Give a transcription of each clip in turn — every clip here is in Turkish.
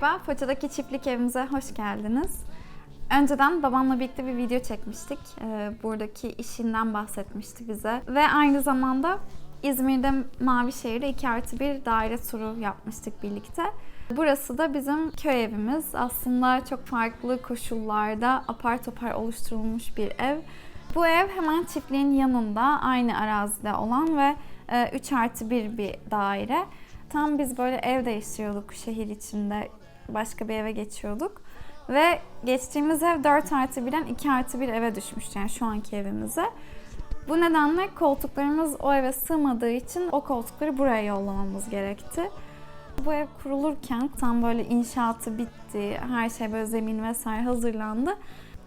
Merhaba, Foça'daki çiftlik evimize hoş geldiniz. Önceden babamla birlikte bir video çekmiştik. Ee, buradaki işinden bahsetmişti bize. Ve aynı zamanda İzmir'de Mavişehir'de 2 artı bir daire turu yapmıştık birlikte. Burası da bizim köy evimiz. Aslında çok farklı koşullarda apar topar oluşturulmuş bir ev. Bu ev hemen çiftliğin yanında aynı arazide olan ve 3 artı 1 bir daire. Tam biz böyle ev değiştiriyorduk şehir içinde. Başka bir eve geçiyorduk. Ve geçtiğimiz ev 4 artı 1'den 2 artı 1 eve düşmüştü. Yani şu anki evimize. Bu nedenle koltuklarımız o eve sığmadığı için o koltukları buraya yollamamız gerekti. Bu ev kurulurken tam böyle inşaatı bitti, her şey böyle zemin vesaire hazırlandı.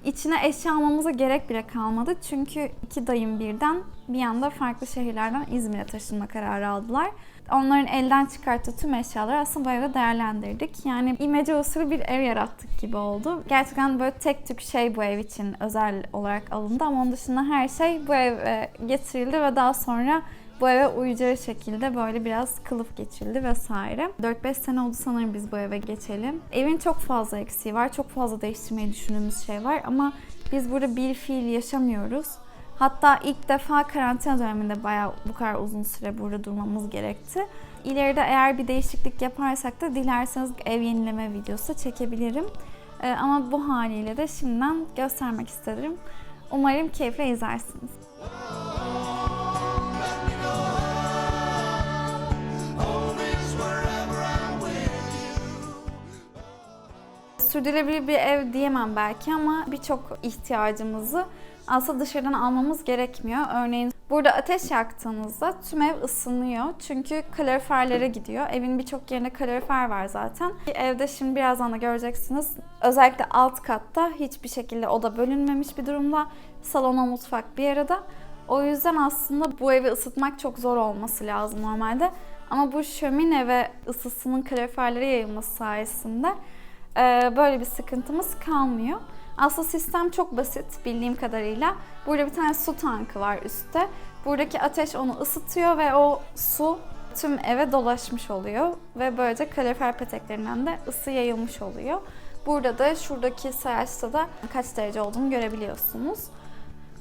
İçine eşya almamıza gerek bile kalmadı çünkü iki dayım birden bir anda farklı şehirlerden İzmir'e taşınma kararı aldılar. Onların elden çıkarttığı tüm eşyaları aslında bu evde değerlendirdik. Yani imece usulü bir ev yarattık gibi oldu. Gerçekten böyle tek tük şey bu ev için özel olarak alındı ama onun dışında her şey bu eve getirildi ve daha sonra bu eve uyacağı şekilde böyle biraz kılıf geçildi vesaire. 4-5 sene oldu sanırım biz bu eve geçelim. Evin çok fazla eksiği var, çok fazla değiştirmeyi düşündüğümüz şey var ama biz burada bir fiil yaşamıyoruz. Hatta ilk defa karantina döneminde bayağı bu kadar uzun süre burada durmamız gerekti. İleride eğer bir değişiklik yaparsak da dilerseniz ev yenileme videosu çekebilirim. Ee, ama bu haliyle de şimdiden göstermek istedim. Umarım keyifle izlersiniz. Sürdürülebilir bir ev diyemem belki ama birçok ihtiyacımızı aslında dışarıdan almamız gerekmiyor. Örneğin burada ateş yaktığınızda tüm ev ısınıyor. Çünkü kaloriferlere gidiyor. Evin birçok yerinde kalorifer var zaten. Evde şimdi birazdan da göreceksiniz. Özellikle alt katta hiçbir şekilde oda bölünmemiş bir durumda. Salona mutfak bir arada. O yüzden aslında bu evi ısıtmak çok zor olması lazım normalde. Ama bu şömine ve ısısının kaloriferlere yayılması sayesinde böyle bir sıkıntımız kalmıyor. Aslında sistem çok basit bildiğim kadarıyla. Burada bir tane su tankı var üstte. Buradaki ateş onu ısıtıyor ve o su tüm eve dolaşmış oluyor. Ve böylece kalorifer peteklerinden de ısı yayılmış oluyor. Burada da şuradaki sayaçta da kaç derece olduğunu görebiliyorsunuz.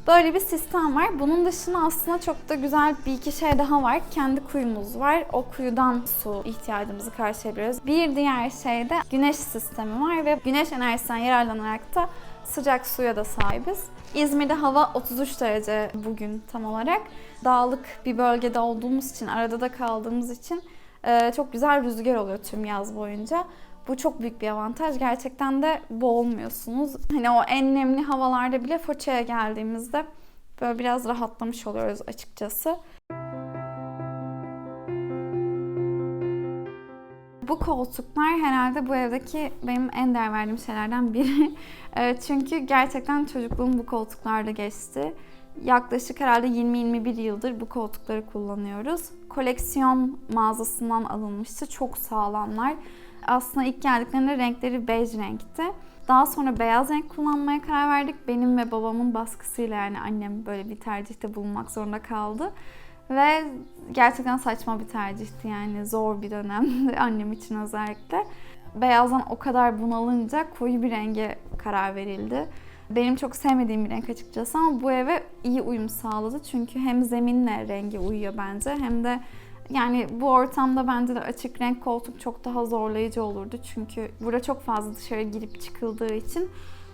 Böyle bir sistem var. Bunun dışında aslında çok da güzel bir iki şey daha var. Kendi kuyumuz var. O kuyudan su ihtiyacımızı karşılayabiliyoruz. Bir diğer şey de güneş sistemi var ve güneş enerjisinden yararlanarak da sıcak suya da sahibiz. İzmir'de hava 33 derece bugün tam olarak. Dağlık bir bölgede olduğumuz için, arada da kaldığımız için çok güzel rüzgar oluyor tüm yaz boyunca. Bu çok büyük bir avantaj. Gerçekten de boğulmuyorsunuz. Hani o en nemli havalarda bile Foça'ya geldiğimizde böyle biraz rahatlamış oluyoruz açıkçası. Bu koltuklar herhalde bu evdeki benim en değer verdiğim şeylerden biri. Çünkü gerçekten çocukluğum bu koltuklarda geçti. Yaklaşık herhalde 20-21 yıldır bu koltukları kullanıyoruz. Koleksiyon mağazasından alınmıştı. Çok sağlamlar aslında ilk geldiklerinde renkleri bej renkti. Daha sonra beyaz renk kullanmaya karar verdik. Benim ve babamın baskısıyla yani annem böyle bir tercihte bulunmak zorunda kaldı. Ve gerçekten saçma bir tercihti yani zor bir dönemdi annem için özellikle. Beyazdan o kadar bunalınca koyu bir renge karar verildi. Benim çok sevmediğim bir renk açıkçası ama bu eve iyi uyum sağladı. Çünkü hem zeminle rengi uyuyor bence hem de yani bu ortamda bence de açık renk koltuk çok daha zorlayıcı olurdu. Çünkü burada çok fazla dışarı girip çıkıldığı için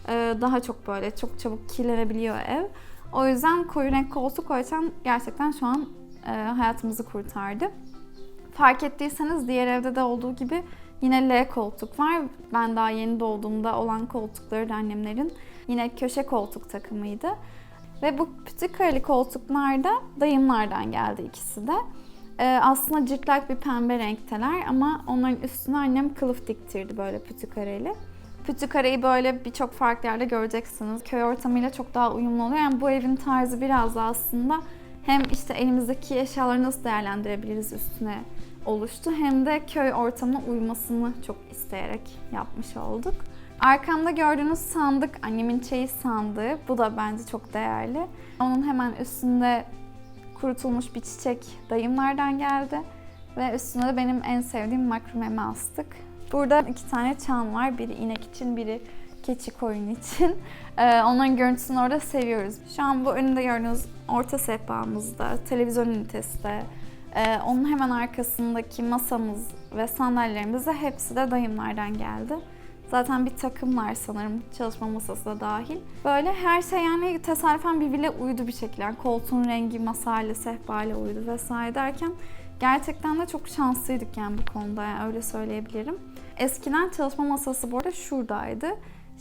e, daha çok böyle çok çabuk kirlenebiliyor ev. O yüzden koyu renk koltuk koysam gerçekten şu an e, hayatımızı kurtardı. Fark ettiyseniz diğer evde de olduğu gibi yine L koltuk var. Ben daha yeni doğduğumda olan koltukları da annemlerin yine köşe koltuk takımıydı. Ve bu küçük kareli koltuklar da dayımlardan geldi ikisi de. Ee, aslında cırtlak bir pembe renkteler ama onların üstüne annem kılıf diktirdi böyle pütükareli. Pütükareyi böyle birçok farklı yerde göreceksiniz. Köy ortamıyla çok daha uyumlu oluyor. Yani bu evin tarzı biraz da aslında hem işte elimizdeki eşyaları nasıl değerlendirebiliriz üstüne oluştu hem de köy ortamına uymasını çok isteyerek yapmış olduk. Arkamda gördüğünüz sandık annemin çeyiz sandığı. Bu da bence çok değerli. Onun hemen üstünde kurutulmuş bir çiçek dayımlardan geldi. Ve üstüne de benim en sevdiğim makrumemi astık. Burada iki tane çan var. Biri inek için, biri keçi koyun için. Ee, onların görüntüsünü orada seviyoruz. Şu an bu önünde gördüğünüz orta sehpamızda, televizyon ünitesi ee, onun hemen arkasındaki masamız ve sandalyelerimiz de hepsi de dayımlardan geldi. Zaten bir takımlar sanırım çalışma masası da dahil. Böyle her şey yani tesadüfen birbiriyle uydu bir şekilde. Yani koltuğun rengi masayla, sehpayla uydu vesaire derken gerçekten de çok şanslıydık yani bu konuda yani öyle söyleyebilirim. Eskiden çalışma masası bu arada şuradaydı.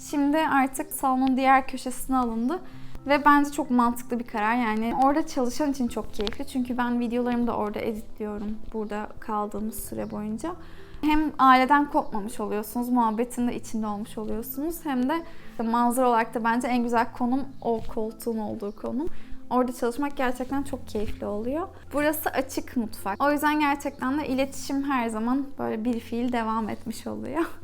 Şimdi artık salonun diğer köşesine alındı. Ve bence çok mantıklı bir karar. Yani orada çalışan için çok keyifli. Çünkü ben videolarımı da orada editliyorum. Burada kaldığımız süre boyunca. Hem aileden kopmamış oluyorsunuz, muhabbetin de içinde olmuş oluyorsunuz. Hem de manzara olarak da bence en güzel konum o koltuğun olduğu konum. Orada çalışmak gerçekten çok keyifli oluyor. Burası açık mutfak. O yüzden gerçekten de iletişim her zaman böyle bir fiil devam etmiş oluyor.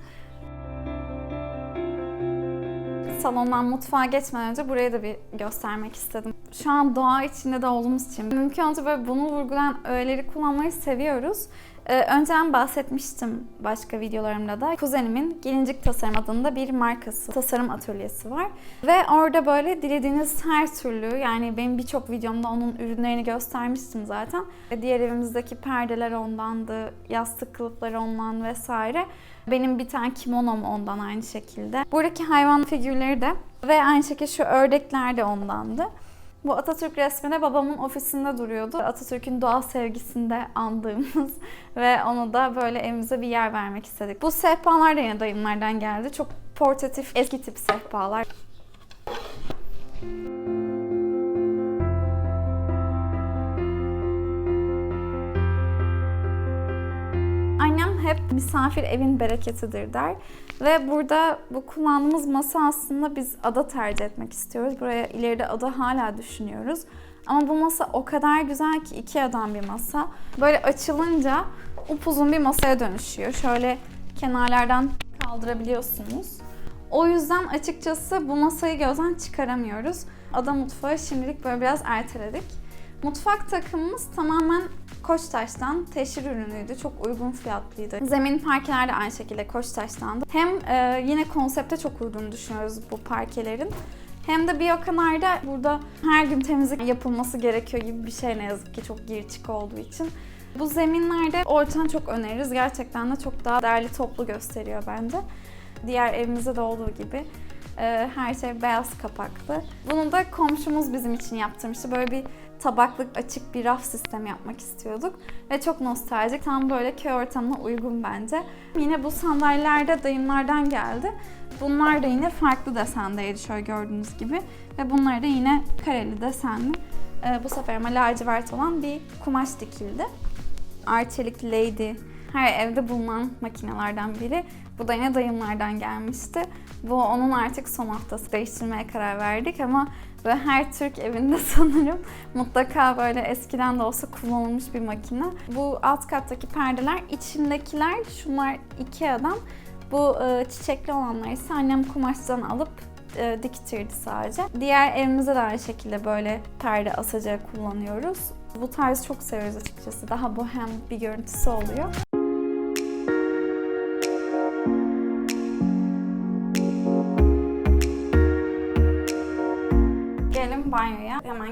salondan mutfağa geçmeden önce burayı da bir göstermek istedim. Şu an doğa içinde de olduğumuz için mümkün olunca böyle bunu vurgulayan öğeleri kullanmayı seviyoruz. Ee, önceden bahsetmiştim başka videolarımda da. Kuzenimin Gelincik Tasarım adında bir markası, tasarım atölyesi var. Ve orada böyle dilediğiniz her türlü, yani benim birçok videomda onun ürünlerini göstermiştim zaten. Diğer evimizdeki perdeler ondandı, yastık kılıfları ondan vesaire. Benim bir tane kimonom ondan aynı şekilde. Buradaki hayvan figürleri de ve aynı şekilde şu ördekler de ondandı. Bu Atatürk resmi de babamın ofisinde duruyordu. Atatürk'ün doğa sevgisinde andığımız ve onu da böyle evimize bir yer vermek istedik. Bu sehpalar da yine dayımlardan geldi. Çok portatif, eski tip sehpalar. Annem hep misafir evin bereketidir der. Ve burada bu kullandığımız masa aslında biz ada tercih etmek istiyoruz. Buraya ileride ada hala düşünüyoruz. Ama bu masa o kadar güzel ki iki adam bir masa. Böyle açılınca upuzun bir masaya dönüşüyor. Şöyle kenarlardan kaldırabiliyorsunuz. O yüzden açıkçası bu masayı gözden çıkaramıyoruz. Ada mutfağı şimdilik böyle biraz erteledik. Mutfak takımımız tamamen Koçtaş'tan teşhir ürünüydü. Çok uygun fiyatlıydı. Zemin parkeler de aynı şekilde Koçtaş'tandı. Hem e, yine konsepte çok uygun düşünüyoruz bu parkelerin. Hem de bir o kadar da burada her gün temizlik yapılması gerekiyor gibi bir şey ne yazık ki çok gir çık olduğu için. Bu zeminlerde ortadan çok öneririz. Gerçekten de çok daha değerli toplu gösteriyor bence. Diğer evimizde de olduğu gibi her şey beyaz kapaklı. Bunu da komşumuz bizim için yaptırmıştı. Böyle bir tabaklık açık bir raf sistemi yapmak istiyorduk. Ve çok nostaljik. Tam böyle köy ortamına uygun bence. Yine bu sandalyeler de dayımlardan geldi. Bunlar da yine farklı desendeydi şöyle gördüğünüz gibi. Ve bunlar da yine kareli desenli. Ee, bu sefer ama lacivert olan bir kumaş dikildi. Arçelik Lady her evde bulunan makinelerden biri. Bu da yine dayımlardan gelmişti. Bu onun artık son haftası değiştirmeye karar verdik ama ve her Türk evinde sanırım mutlaka böyle eskiden de olsa kullanılmış bir makine. Bu alt kattaki perdeler, içindekiler şunlar iki adam. Bu e, çiçekli olanları ise annem kumaştan alıp e, diktirdi sadece. Diğer evimizde de aynı şekilde böyle perde asacağı kullanıyoruz. Bu tarzı çok seviyoruz açıkçası. Daha bohem bir görüntüsü oluyor.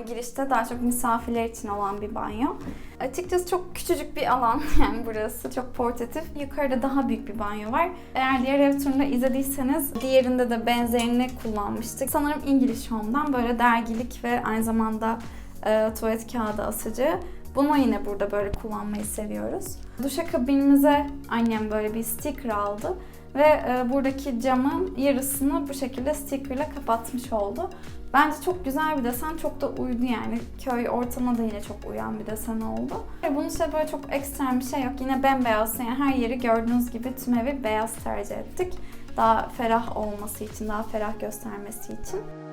Girişte daha çok misafirler için olan bir banyo. Açıkçası çok küçücük bir alan yani burası. Çok portatif. Yukarıda daha büyük bir banyo var. Eğer diğer ev turunu izlediyseniz diğerinde de benzerini kullanmıştık. Sanırım İngiliz Home'dan böyle dergilik ve aynı zamanda e, tuvalet kağıdı asıcı. Bunu yine burada böyle kullanmayı seviyoruz. Duşakabinimize annem böyle bir sticker aldı ve e, buradaki camın yarısını bu şekilde stickerla kapatmış oldu. Bence çok güzel bir desen, çok da uydu yani. Köy ortamına da yine çok uyan bir desen oldu. Ve bunun işte böyle çok ekstrem bir şey yok. Yine bembeyaz, yani her yeri gördüğünüz gibi tüm evi beyaz tercih ettik. Daha ferah olması için, daha ferah göstermesi için.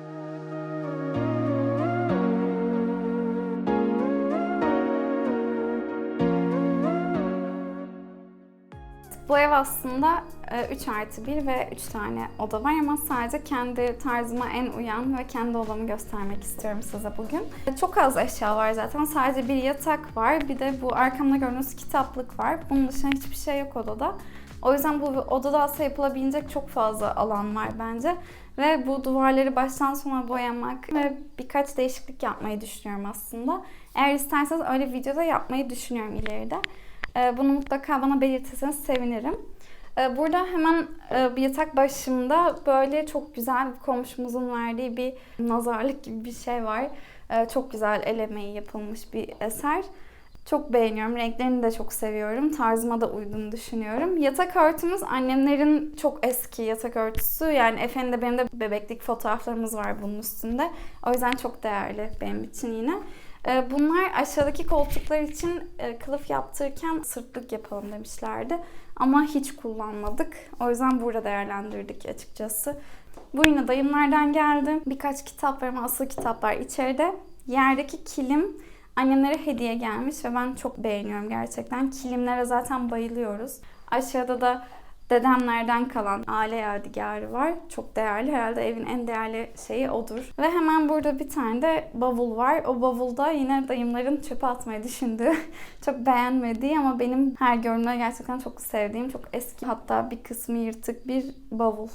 Bu ev aslında 3 artı 1 ve 3 tane oda var ama sadece kendi tarzıma en uyan ve kendi odamı göstermek istiyorum size bugün. Çok az eşya var zaten. Sadece bir yatak var. Bir de bu arkamda gördüğünüz kitaplık var. Bunun dışında hiçbir şey yok odada. O yüzden bu odada aslında yapılabilecek çok fazla alan var bence. Ve bu duvarları baştan sona boyamak ve birkaç değişiklik yapmayı düşünüyorum aslında. Eğer isterseniz öyle videoda yapmayı düşünüyorum ileride. Ee, Bunu mutlaka bana belirtirseniz sevinirim. Ee, Burada hemen e, yatak başımda böyle çok güzel bir komşumuzun verdiği bir nazarlık gibi bir şey var. Ee, Çok güzel el emeği yapılmış bir eser. Çok beğeniyorum. Renklerini de çok seviyorum. Tarzıma da uyduğunu düşünüyorum. Yatak örtümüz annemlerin çok eski yatak örtüsü. Yani efendim benim de bebeklik fotoğraflarımız var bunun üstünde. O yüzden çok değerli benim için yine. Ee, Bunlar aşağıdaki koltuklar için e, kılıf yaptırırken sırtlık yapalım demişlerdi. Ama hiç kullanmadık. O yüzden burada değerlendirdik açıkçası. Bu yine dayımlardan geldi. Birkaç kitap var ama asıl kitaplar içeride. Yerdeki kilim annemlere hediye gelmiş ve ben çok beğeniyorum gerçekten. Kilimlere zaten bayılıyoruz. Aşağıda da dedemlerden kalan aile yadigarı var. Çok değerli. Herhalde evin en değerli şeyi odur. Ve hemen burada bir tane de bavul var. O bavulda yine dayımların çöpe atmayı düşündüğü, çok beğenmediği ama benim her gördüğümde gerçekten çok sevdiğim, çok eski hatta bir kısmı yırtık bir bavul.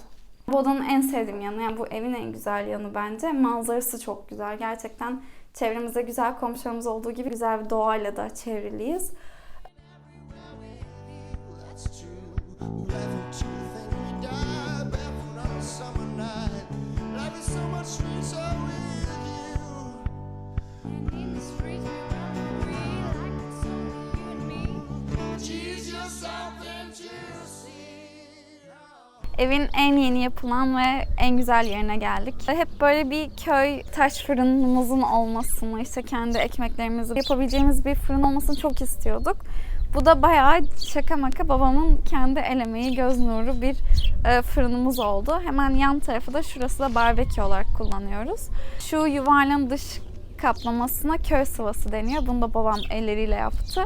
Bu odanın en sevdiğim yanı, yani bu evin en güzel yanı bence. Manzarası çok güzel. Gerçekten çevremizde güzel komşularımız olduğu gibi güzel bir doğayla da çevriliyiz. Evin en yeni yapılan ve en güzel yerine geldik. Hep böyle bir köy taş fırınımızın olmasını, işte kendi ekmeklerimizi yapabileceğimiz bir fırın olmasını çok istiyorduk. Bu da bayağı şaka maka babamın kendi el emeği, göz nuru bir e, fırınımız oldu. Hemen yan tarafı da şurası da barbekü olarak kullanıyoruz. Şu yuvarlağın dış kaplamasına köy sıvası deniyor. Bunu da babam elleriyle yaptı.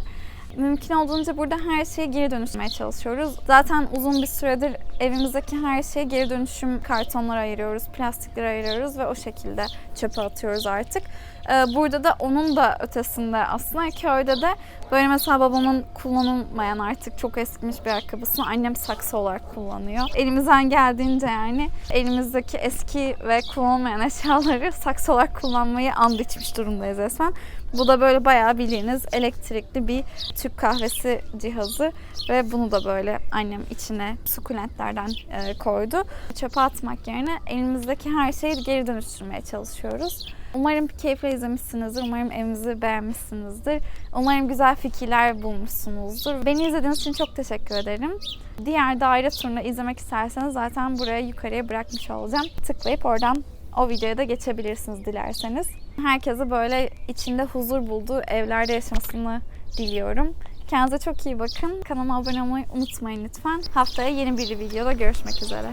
Mümkün olduğunca burada her şeyi geri dönüştürmeye çalışıyoruz. Zaten uzun bir süredir evimizdeki her şeyi geri dönüşüm kartonlara ayırıyoruz, plastiklere ayırıyoruz ve o şekilde çöpe atıyoruz artık. Ee, Burada da onun da ötesinde aslında köyde de böyle mesela babamın kullanılmayan artık çok eskimiş bir ayakkabısını annem saksı olarak kullanıyor. Elimizden geldiğince yani elimizdeki eski ve kullanılmayan eşyaları saksı olarak kullanmayı and içmiş durumdayız resmen. Bu da böyle bayağı bildiğiniz elektrikli bir Türk kahvesi cihazı ve bunu da böyle annem içine sukulentlerden e, koydu. Çöpe atmak yerine elimizdeki her şeyi geri dönüştürmeye çalışıyoruz. Umarım keyifle izlemişsinizdir. Umarım evimizi beğenmişsinizdir. Umarım güzel fikirler bulmuşsunuzdur. Beni izlediğiniz için çok teşekkür ederim. Diğer daire turunu izlemek isterseniz zaten buraya yukarıya bırakmış olacağım. Tıklayıp oradan o videoya da geçebilirsiniz dilerseniz. Herkese böyle içinde huzur bulduğu evlerde yaşamasını diliyorum. Kendinize çok iyi bakın. Kanalıma abone olmayı unutmayın lütfen. Haftaya yeni bir videoda görüşmek üzere.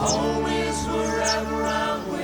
Always forever